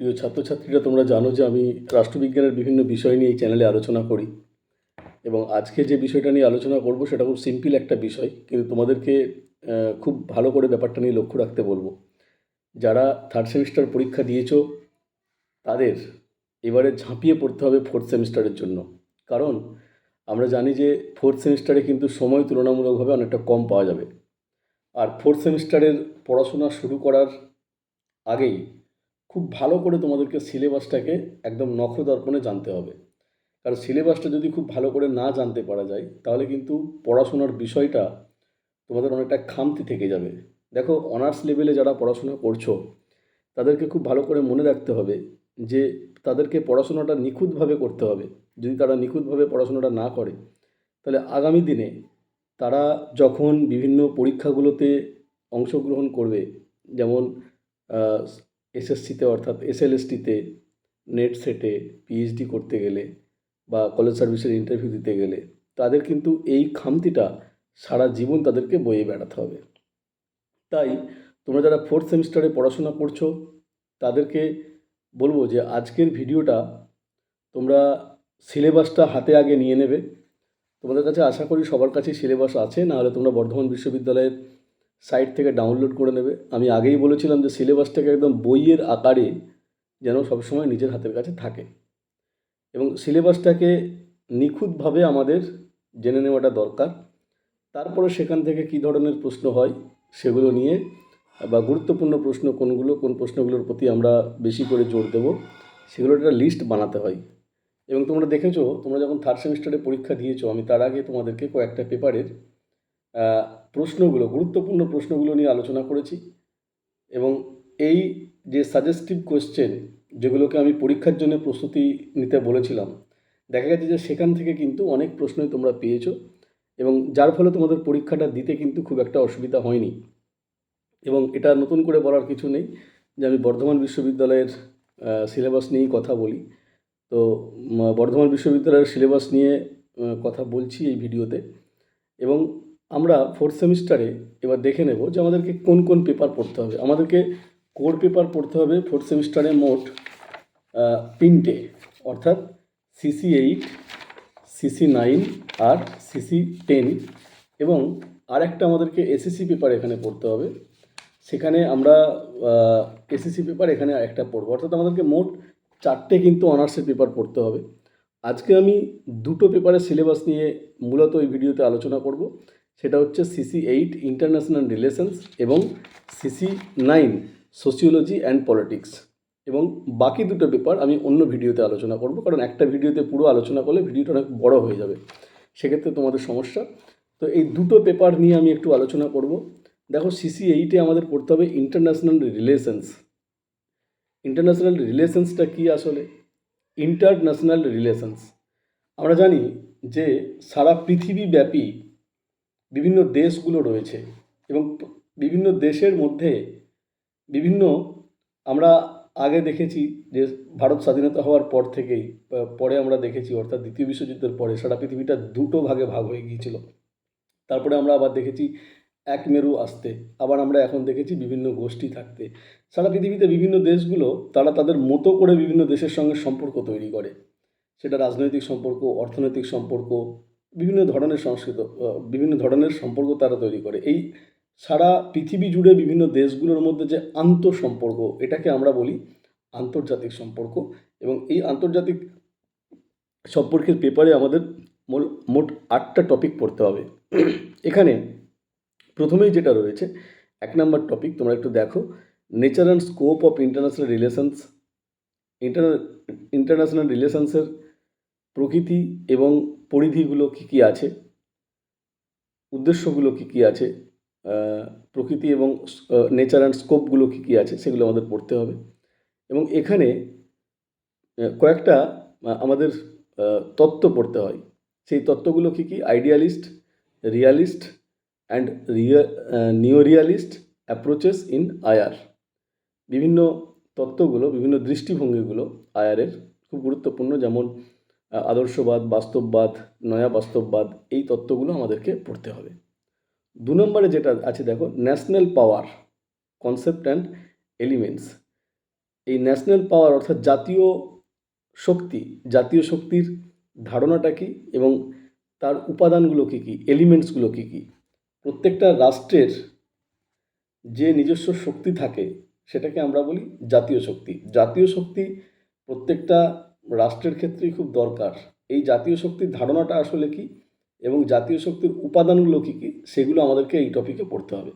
প্রিয় ছাত্রছাত্রীরা, তোমরা জানো যে আমি রাষ্ট্রবিজ্ঞানের বিভিন্ন বিষয় নিয়ে এই চ্যানেলে আলোচনা করি। এবং আজকে যে বিষয়টা নিয়ে আলোচনা করব, সেটা খুব সিম্পল একটা বিষয়, কিন্তু তোমাদেরকে খুব ভালো করে ব্যাপারটা নিয়ে লক্ষ্য রাখতে বলব। যারা থার্ড সেমিস্টার পরীক্ষা দিয়েছ, তাদের এবারে ঝাঁপিয়ে পড়তে হবে ফোর্থ সেমিস্টারের জন্য। কারণ, আমরা জানি যে ফোর্থ সেমিস্টারে কিন্তু সময় তুলনামূলকভাবে অনেকটা কম পাওয়া যাবে। আর ফোর্থ সেমিস্টারের পড়াশোনা শুরু করার আগেই খুব ভালো করে তোমাদেরকে সিলেবাসটাকে একদম নখদর্পণে জানতে হবে। কারণ সিলেবাসটা যদি খুব ভালো করে না জানতে পারা যায়, তাহলে কিন্তু পড়াশোনার বিষয়টা তোমাদের অনেকটা খামতি থেকে যাবে। দেখো, অনার্স লেভেলে যারা পড়াশোনা করছ, তাদেরকে খুব ভালো করে মনে রাখতে হবে যে, তাদেরকে পড়াশোনাটা নিখুঁতভাবে করতে হবে। যদি তারা নিখুঁতভাবে পড়াশোনাটা না করে, তাহলে আগামী দিনে তারা যখন বিভিন্ন পরীক্ষাগুলোতে অংশগ্রহণ করবে, যেমন এসএসসিতে অর্থাৎ এসএলএসটিতে নেট সেটে পিএইচডি করতে গেলে বা কলেজ সার্ভিসের ইন্টারভিউ দিতে গেলে তাদের কিন্তু এই খামতিটা সারা জীবন তাদেরকে বয়ে বেড়াতে হবে। তাই তোমরা যারা ফোর্থ সেমিস্টারে পড়াশোনা করছ, তাদেরকে বলব যে আজকের ভিডিওটা তোমরা সিলেবাসটা হাতে আগে নিয়ে নেবে। তোমাদের কাছে আশা করি সবার কাছেই সিলেবাস আছে, নাহলে তোমরা বর্ধমান বিশ্ববিদ্যালয়ের সাইট থেকে ডাউনলোড করে নেবে। আমি আগেই বলেছিলাম যে সিলেবাসটাকে একদম বইয়ের আকারে যেন সবসময় নিজের হাতের কাছে থাকে। এবং সিলেবাসটাকে নিখুঁতভাবে আমাদের জেনে নেওয়াটা দরকার। তারপরে সেখান থেকে কী ধরনের প্রশ্ন হয় সেগুলো নিয়ে বা গুরুত্বপূর্ণ প্রশ্ন কোনগুলো, কোন প্রশ্নগুলোর প্রতি আমরা বেশি করে জোর দেব, সেগুলোর একটা লিস্ট বানাতে হয়। এবং তোমরা দেখেছ, তোমরা যখন থার্ড সেমিস্টারে পরীক্ষা দিয়েছ, আমি তার আগে তোমাদেরকে কয়েকটা পেপারের প্রশ্নগুলো, গুরুত্বপূর্ণ প্রশ্নগুলো নিয়ে আলোচনা করেছি এবং এই যে সাজেস্টিভ কোয়েশ্চেন যেগুলোকে আমি পরীক্ষার জন্য প্রস্তুতি নিতে বলেছিলাম, দেখা গেছে যে সেখান থেকে কিন্তু অনেক প্রশ্নই তোমরা পেয়েছ এবং যার ফলে তোমাদের পরীক্ষাটা দিতে কিন্তু খুব একটা অসুবিধা হয়নি। এবং এটা নতুন করে বলার কিছু নেই যে আমি বর্ধমান বিশ্ববিদ্যালয়ের সিলেবাস নিয়েই কথা বলি। তো বর্ধমান বিশ্ববিদ্যালয়ের সিলেবাস নিয়ে কথা বলছি এই ভিডিওতে এবং আমরা ফোর্থ সেমিস্টারে এবার দেখে নেব যে আমাদেরকে কোন কোন পেপার পড়তে হবে। আমাদেরকে কোর পেপার পড়তে হবে ফোর্থ সেমিস্টারে মোট তিনটে, অর্থাৎ সিসি এইট সিসি নাইন আর সিসি টেন এবং আরেকটা আমাদেরকে এসএসসি পেপার এখানে পড়তে হবে। সেখানে আমরা এসএসসি পেপার এখানে একটা পড়ব। অর্থাৎ আমাদেরকে মোট চারটে কিন্তু অনার্সের পেপার পড়তে হবে। আজকে আমি দুটো পেপারের সিলেবাস নিয়ে মূলত এই ভিডিওতে আলোচনা করব। সেটা হচ্ছে সিসি এইট ইন্টারন্যাশনাল রিলেশনস এবং CC nine sociology and politics এবং বাকি দুটো পেপার আমি অন্য ভিডিওতে আলোচনা করব, কারণ একটা ভিডিওতে পুরো আলোচনা করলে ভিডিওটা অনেক বড় হয়ে যাবে। সেক্ষেত্রে তোমাদের সমস্যা। তো এই দুটো পেপার নিয়ে আমি একটু আলোচনা করব। দেখো সিসি এইটে আমাদের পড়তে হবে ইন্টারন্যাশনাল রিলেশনস ইন্টারন্যাশনাল রিলেশনসটা কী আসলে? ইন্টারন্যাশনাল রিলেশনস আমরা জানি যে সারা পৃথিবীব্যাপী বিভিন্ন দেশগুলো রয়েছে এবং বিভিন্ন দেশের মধ্যে বিভিন্ন আমরা আগে দেখেছি যে ভারত স্বাধীনতা হওয়ার পর থেকেই পরে আমরা দেখেছি, অর্থাৎ দ্বিতীয় বিশ্বযুদ্ধের পরে সারা পৃথিবীটা দুটো ভাগে ভাগ হয়ে গিয়েছিল। তারপরে আমরা আবার দেখেছি এক মেরু আসতে, আবার আমরা এখন দেখেছি বিভিন্ন গোষ্ঠী থাকতে। সারা পৃথিবীতে বিভিন্ন দেশগুলো তারা তাদের মতো করে বিভিন্ন দেশের সঙ্গে সম্পর্ক তৈরি করে। সেটা রাজনৈতিক সম্পর্ক, অর্থনৈতিক সম্পর্ক বিভিন্ন ধরনের সংস্কৃত বিভিন্ন ধরনের সম্পর্ক তারা তৈরি করে। এই সারা পৃথিবী জুড়ে বিভিন্ন দেশগুলোর মধ্যে যে আন্ত সম্পর্ক এটাকে আমরা বলি আন্তর্জাতিক সম্পর্ক। এবং এই আন্তর্জাতিক সম্পর্কের পেপারে আমাদের মোট আটটা টপিক পড়তে হবে। এখানে প্রথমেই যেটা রয়েছে, এক নম্বর টপিক তোমরা একটু দেখো nature and scope of international relations inter international রিলেশনসের প্রকৃতি এবং পরিধিগুলো কী কী আছে? উদ্দেশ্যগুলো কী কী আছে? প্রকৃতি এবং নেচার অ্যান্ড স্কোপগুলো কী কী আছে সেগুলো আমাদের পড়তে হবে। এবং এখানে কয়েকটা আমাদের তত্ত্ব পড়তে হয়। সেই তত্ত্বগুলো কী কী? Idealist realist and rea neorealist approaches in IR বিভিন্ন তত্ত্বগুলো, বিভিন্ন দৃষ্টিভঙ্গিগুলো আয়ারের খুব গুরুত্বপূর্ণ। যেমন আদর্শবাদ, বাস্তববাদ, নয়া বাস্তববাদ, এই তত্ত্বগুলো আমাদেরকে পড়তে হবে। দু নম্বরে যেটা আছে দেখো national power concept and elements এই ন্যাশনাল পাওয়ার অর্থাৎ জাতীয় শক্তি, জাতীয় শক্তির ধারণাটা কী এবং তার উপাদানগুলো কী কী এলিমেন্টসগুলো কী কী। প্রত্যেকটা রাষ্ট্রের যে নিজস্ব শক্তি থাকে, সেটাকে আমরা বলি জাতীয় শক্তি। জাতীয় শক্তি প্রত্যেকটা রাষ্ট্রের ক্ষেত্রেই খুব দরকার। এই জাতীয় শক্তির ধারণাটা আসলে কি এবং জাতীয় শক্তির উপাদানগুলো কী কী সেগুলো আমাদেরকে এই টপিকে পড়তে হবে।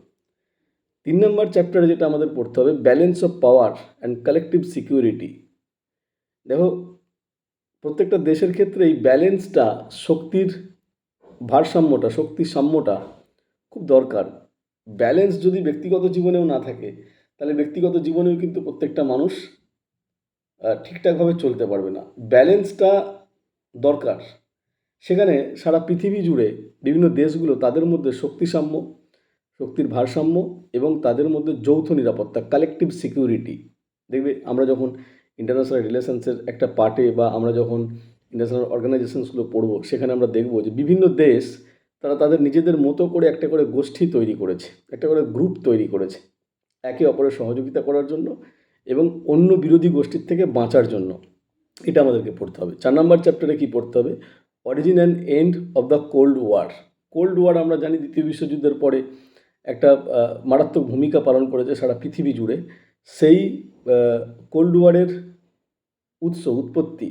তিন নম্বর চ্যাপ্টারে যেটা আমাদের পড়তে হবে balance of power and collective security দেখো, প্রত্যেকটা দেশের ক্ষেত্রে এই ব্যালেন্সটা শক্তির ভারসাম্যটা, শক্তির সাম্যটা খুব দরকার। ব্যালেন্স যদি ব্যক্তিগত জীবনেও না থাকে, তাহলে ব্যক্তিগত জীবনেও কিন্তু প্রত্যেকটা মানুষ ঠিকঠাকভাবে চলতে পারবে না। ব্যালেন্সটা দরকার। সেখানে সারা পৃথিবী জুড়ে বিভিন্ন দেশগুলো তাদের মধ্যে শক্তিসাম্য, শক্তির ভারসাম্য এবং তাদের মধ্যে যৌথ নিরাপত্তা কালেকটিভ সিকিউরিটি দেখবে আমরা যখন ইন্টারন্যাশনাল রিলেশনসের একটা পার্টে বা আমরা যখন ইন্টারন্যাশনাল অর্গানাইজেশনসগুলো পড়ব, সেখানে আমরা দেখব যে বিভিন্ন দেশ তারা তাদের নিজেদের মতো করে একটা করে গোষ্ঠী তৈরি করেছে, একটা করে গ্রুপ তৈরি করেছে। একে অপরের সহযোগিতা করার জন্য এবং অন্য বিরোধী গোষ্ঠীর থেকে বাঁচার জন্য এটা আমাদেরকে পড়তে হবে। চার নম্বর চ্যাপ্টারে কি পড়তে হবে? Origin and end of the cold war cold war আমরা জানি দ্বিতীয় বিশ্বযুদ্ধের পরে একটা মারাত্মক ভূমিকা পালন করেছে সারা পৃথিবী জুড়ে। সেই কোল্ড ওয়ারের উৎস, উৎপত্তি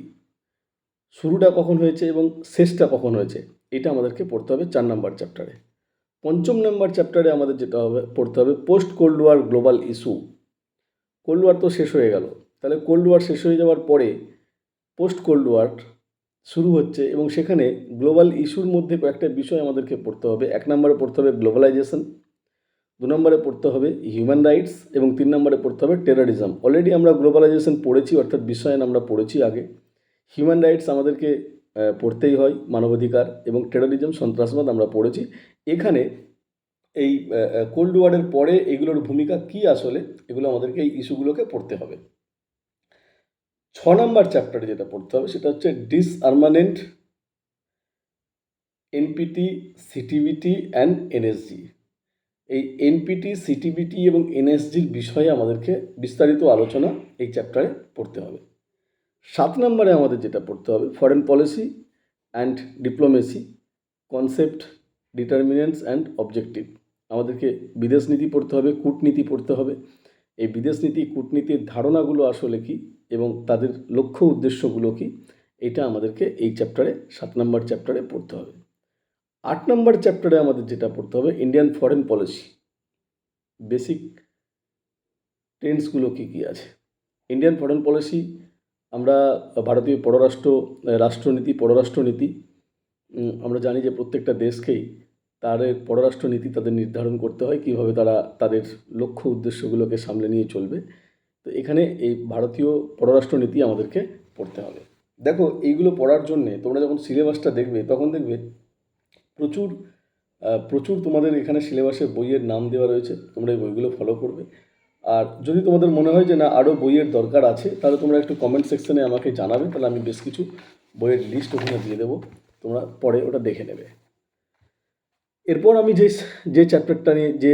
শুরুটা কখন হয়েছে এবং শেষটা কখন হয়েছে, এটা আমাদেরকে পড়তে হবে চার নম্বর চ্যাপ্টারে পঞ্চম নম্বর চ্যাপ্টারে আমাদের যেটা হবে, পড়তে হবে post cold war global issue cold war তো শেষ হয়ে গেল। তাহলে কোল্ড ওয়ার শেষ হয়ে যাওয়ার পরে পোস্ট কোল্ড ওয়ার শুরু হচ্ছে এবং সেখানে গ্লোবাল ইস্যুর মধ্যে কয়েকটা বিষয় আমাদেরকে পড়তে হবে। এক নম্বরে পড়তে হবে গ্লোবালাইজেশন দু নম্বরে পড়তে হবে হিউম্যান রাইটস এবং তিন নম্বরে পড়তে হবে টেরোরিজম অলরেডি আমরা গ্লোবালাইজেশন পড়েছি, অর্থাৎ বিশ্বায়ন আমরা পড়েছি আগে। হিউম্যান রাইটস আমাদেরকে পড়তেই হয়, মানবাধিকার এবং টেরোরিজম সন্ত্রাসবাদ আমরা পড়েছি। এখানে এই কোল্ড ওয়ারের পরে এগুলোর ভূমিকা কি আসলে? এগুলো আমাদেরকে এই ইস্যুগুলোকে পড়তে হবে। ছ নম্বর চ্যাপ্টারে যেটা পড়তে হবে সেটা হচ্ছে disarmament NPT CTBT and NSG এই এনপিটি সিটিবিটি এবং এনএসজির বিষয়ে আমাদেরকে বিস্তারিত আলোচনা এই চ্যাপ্টারে পড়তে হবে। সাত নম্বরে আমাদের যেটা পড়তে হবে foreign policy and diplomacy concept determinants and objective আমাদেরকে বিদেশ নীতি পড়তে হবে, কূটনীতি পড়তে হবে। এই বিদেশ নীতি, কূটনীতির ধারণাগুলো আসলে কি এবং তাদের লক্ষ্য উদ্দেশ্যগুলো কি, এটা আমাদেরকে এই চ্যাপ্টারে সাত নম্বর চ্যাপ্টারে পড়তে হবে। আট নম্বর চ্যাপ্টারে আমাদের যেটা পড়তে হবে ইন্ডিয়ান ফরেন পলিসি বেসিক ট্রেন্ডসগুলো কী কী আছে? ইন্ডিয়ান ফরেন পলিসি আমরা ভারতীয় পররাষ্ট্র, রাষ্ট্রনীতি, পররাষ্ট্রনীতি আমরা জানি যে প্রত্যেকটা দেশকেই তাদের পররাষ্ট্রনীতি তাদের নির্ধারণ করতে হয়, কীভাবে তারা তাদের লক্ষ্য উদ্দেশ্যগুলোকে সামলে নিয়ে চলবে। তো এখানে এই ভারতীয় পররাষ্ট্রনীতি আমাদেরকে পড়তে হবে। দেখো, এইগুলো পড়ার জন্যে তোমরা যখন সিলেবাসটা দেখবে, তখন দেখবে প্রচুর প্রচুর তোমাদের এখানে সিলেবাসে বইয়ের নাম দেওয়া রয়েছে, তোমরা এই বইগুলো ফলো করবে। আর যদি তোমাদের মনে হয় যে না আরও বইয়ের দরকার আছে, তাহলে তোমরা একটু কমেন্ট সেকশনে আমাকে জানাবে, তাহলে আমি বেশ কিছু বইয়ের লিস্ট ওখানে দিয়ে দেবো, তোমরা পরে ওটা দেখে নেবে। এরপর আমি যে যে চ্যাপ্টারটা নিয়ে, যে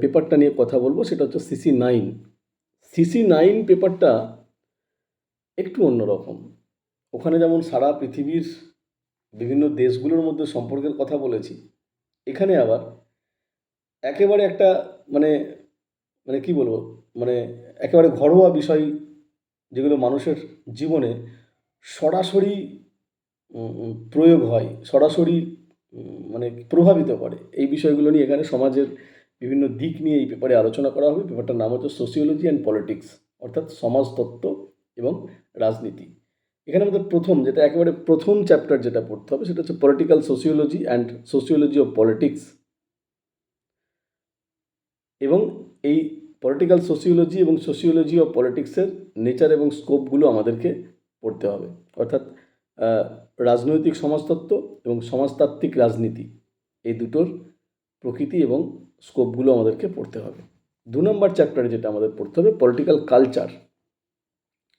পেপারটা নিয়ে কথা বলব সেটা হচ্ছে সিসি নাইন সিসি নাইন পেপারটা একটু অন্যরকম। ওখানে যেমন সারা পৃথিবীর বিভিন্ন দেশগুলোর মধ্যে সম্পর্কের কথা বলেছি, এখানে আবার একেবারে একটা মানে মানে কি বলব মানে একেবারে ঘরোয়া বিষয় যেগুলো মানুষের জীবনে সরাসরি প্রয়োগ হয়, সরাসরি মানে প্রভাবিত করে। এই বিষয়গুলো নিয়ে এখানে সমাজের বিভিন্ন দিক নিয়ে এই পেপারে আলোচনা করা হবে। পেপারটার নাম হচ্ছে সোসিওলজি অ্যান্ড পলিটিক্স অর্থাৎ সমাজতত্ত্ব এবং রাজনীতি। এখানে আমাদের প্রথম যেটা একেবারে প্রথম চ্যাপ্টার যেটা পড়তে হবে, সেটা হচ্ছে political sociology and sociology of politics এবং এই পলিটিক্যাল সোসিওলজি এবং সোসিওলজি অফ পলিটিক্সের নেচার এবং স্কোপগুলো আমাদেরকে পড়তে হবে। অর্থাৎ রাজনৈতিক সমাজতত্ত্ব এবং সমাজতাত্ত্বিক রাজনীতি এই দুটোর প্রকৃতি এবং স্কোপগুলো আমাদেরকে পড়তে হবে। দু নম্বর চ্যাপ্টারে যেটা আমাদের পড়তে হবে পলিটিক্যাল কালচার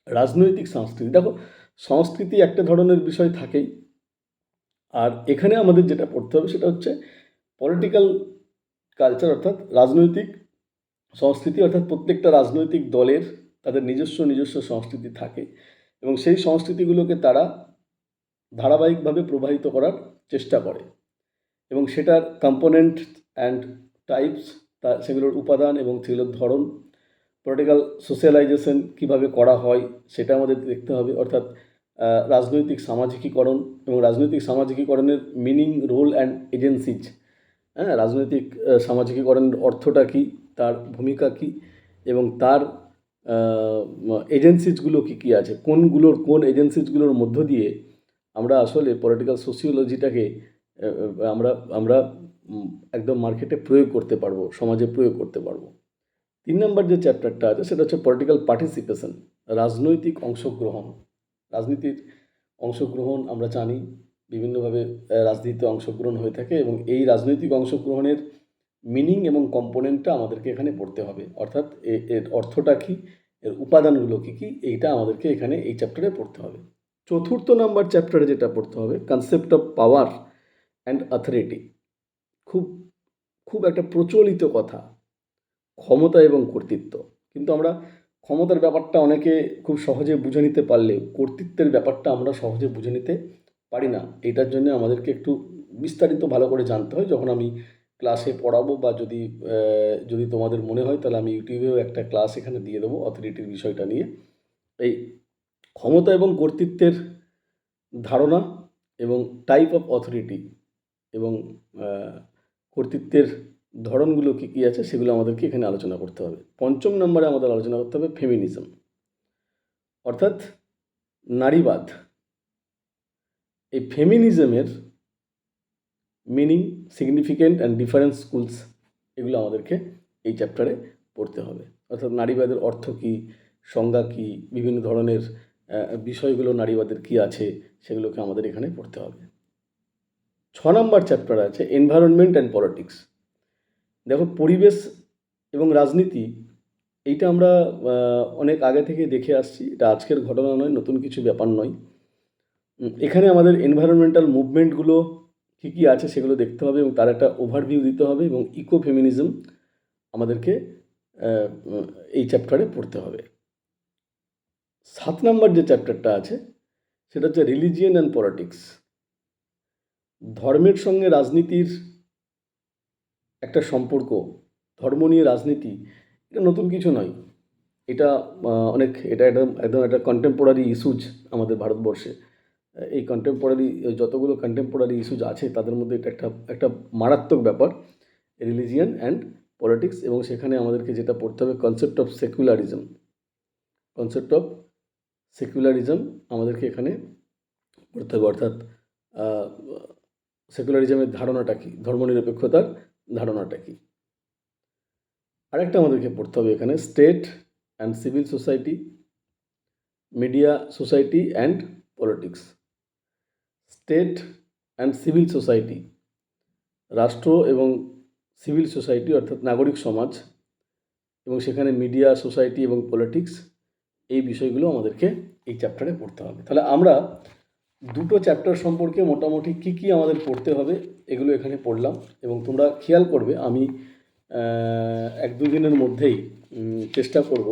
রাজনৈতিক সংস্কৃতি। দেখো, সংস্কৃতি একটা ধরনের বিষয় থাকেই। আর এখানে আমাদের যেটা পড়তে হবে সেটা হচ্ছে পলিটিক্যাল কালচার অর্থাৎ রাজনৈতিক সংস্কৃতি অর্থাৎ প্রত্যেকটা রাজনৈতিক দলের তাদের নিজস্ব নিজস্ব সংস্কৃতি থাকে এবং সেই সংস্কৃতিগুলোকে তারা ধারাবাহিকভাবে প্রবাহিত করার চেষ্টা করে। এবং সেটার কম্পোনেন্ট অ্যান্ড টাইপস তা সেগুলোর উপাদান এবং সেগুলোর ধরন পলিটিক্যাল সোশ্যালাইজেশন কীভাবে করা হয় সেটা আমাদের দেখতে হবে। অর্থাৎ রাজনৈতিক সামাজিকীকরণ এবং রাজনৈতিক সামাজিকীকরণের মিনিং রোল অ্যান্ড এজেন্সিজ হ্যাঁ রাজনৈতিক সামাজিকীকরণের অর্থটা কী, তার ভূমিকা কী এবং তার এজেন্সিজগুলো কী কী আছে, কোনগুলোর, কোন এজেন্সিজগুলোর মধ্য দিয়ে আমরা আসলে পলিটিক্যাল সোসিওলজিটাকে আমরা আমরা একদম মার্কেটে প্রয়োগ করতে পারব, সমাজে প্রয়োগ করতে পারব। তিন নম্বর যে চ্যাপ্টারটা আছে, সেটা হচ্ছে পলিটিক্যাল পার্টিসিপেশন রাজনৈতিক অংশগ্রহণ। রাজনীতির অংশগ্রহণ আমরা জানি, বিভিন্নভাবে রাজনীতিতে অংশগ্রহণ হয়ে থাকে এবং এই রাজনৈতিক অংশগ্রহণের মিনিং এবং কম্পোনেন্টটা আমাদেরকে এখানে পড়তে হবে। অর্থাৎ এর অর্থটা কী? এর উপাদানগুলো কী কী? এইটা আমাদেরকে এখানে এই চ্যাপ্টারে পড়তে হবে। চতুর্থ নাম্বার চ্যাপ্টারে যেটা পড়তে হবে concept of power and authority খুব খুব একটা প্রচলিত কথা, ক্ষমতা এবং কর্তৃত্ব। কিন্তু আমরা ক্ষমতার ব্যাপারটা অনেকে খুব সহজে বুঝে নিতে পারলেও কর্তৃত্বের ব্যাপারটা আমরা সহজে বুঝে নিতে পারি না। এটার জন্য আমাদেরকে একটু বিস্তারিত ভালো করে জানতে হয়। যখন আমি ক্লাসে পড়াবো বা যদি যদি তোমাদের মনে হয়, তাহলে আমি ইউটিউবেও একটা ক্লাস এখানে দিয়ে দেবো অথরিটির বিষয়টা নিয়ে। এই ক্ষমতা এবং কর্তৃত্বের ধারণা এবং টাইপ অফ অথরিটি এবং কর্তৃত্বের ধরনগুলো কী কী আছে সেগুলো আমাদেরকে এখানে আলোচনা করতে হবে। পঞ্চম নম্বরে আমাদের আলোচনা করতে হবে ফেমিনিজম অর্থাৎ নারীবাদ। এই ফেমিনিজমের meaning significant and difference schools এগুলো আমাদেরকে এই চ্যাপ্টারে পড়তে হবে। অর্থাৎ নারীবাদের অর্থ কী, সংজ্ঞা কী, বিভিন্ন ধরনের বিষয়গুলো, নারীবাদের কী আছে, সেগুলোকে আমাদের এখানে পড়তে হবে। ছ নম্বর চ্যাপ্টার আছে এনভায়রনমেন্ট অ্যান্ড পলিটিক্স দেখো, পরিবেশ এবং রাজনীতি, এইটা আমরা অনেক আগে থেকে দেখে আসছি। এটা আজকের ঘটনা নয়, নতুন কিছু ব্যাপার নয়। এখানে আমাদের এনভায়রনমেন্টাল মুভমেন্টগুলো কী কী আছে সেগুলো দেখতে হবে এবং তার একটা ওভারভিউ দিতে হবে এবং ইকো ফেমিনিজম আমাদেরকে এই চ্যাপ্টারে পড়তে হবে। সাত নম্বর যে চ্যাপ্টারটা আছে, সেটা হচ্ছে রিলিজিয়ান অ্যান্ড পলিটিক্স ধর্মের সঙ্গে রাজনীতির একটা সম্পর্ক, ধর্ম নিয়ে রাজনীতি, এটা নতুন কিছু নয়। এটা অনেক, এটা একটা, একদম একটা কন্টেম্পোরারি ইস্যুজ আমাদের ভারতবর্ষে। এই কন্টেম্পোরারি যতগুলো কন্টেম্পোরারি ইস্যুজ আছে, তাদের মধ্যে এটা একটা একটা মারাত্মক ব্যাপার রিলিজিয়ান অ্যান্ড পলিটিক্স এবং সেখানে আমাদেরকে যেটা পড়তে হবে concept of secularism concept of secularism আমাদেরকে এখানে পড়তে হবে। অর্থাৎ সেকুলারিজমের ধারণাটা কী? ধর্মনিরপেক্ষতার ধারণাটা কী? আরেকটা আমাদেরকে পড়তে হবে এখানে, state and civil society, media society and politics. State and civil society, রাষ্ট্র এবং সিভিল সোসাইটি অর্থাৎ নাগরিক সমাজ এবং সেখানে মিডিয়া, সোসাইটি এবং পলিটিক্স এই বিষয়গুলো আমাদেরকে এই চ্যাপ্টারে পড়তে হবে। তাহলে আমরা দুটো চ্যাপ্টার সম্পর্কে মোটামুটি কী কী আমাদের পড়তে হবে এগুলো এখানে পড়লাম এবং তোমরা খেয়াল করবে আমি এক দুই দিনের মধ্যেই চেষ্টা করব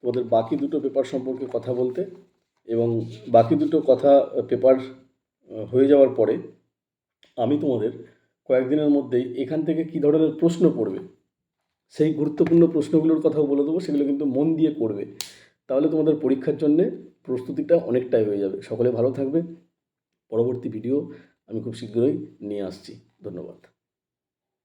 তোমাদের বাকি দুটো পেপার সম্পর্কে কথা বলতে এবং বাকি দুটো কথা পেপার হয়ে যাওয়ার পরে আমি তোমাদের কয়েকদিনের মধ্যেই এখান থেকে কী ধরনের প্রশ্ন পড়বে, সেই গুরুত্বপূর্ণ প্রশ্নগুলোর কথাও বলে দেবো, সেগুলো কিন্তু মন দিয়ে করবে তাহলে তোমাদের পরীক্ষার জন্যে প্রস্তুতিটা অনেকটাই হয়ে যাবে। সকলে ভালো থাকবে। পরবর্তী ভিডিও আমি খুব শীঘ্রই নিয়ে আসছি। ধন্যবাদ।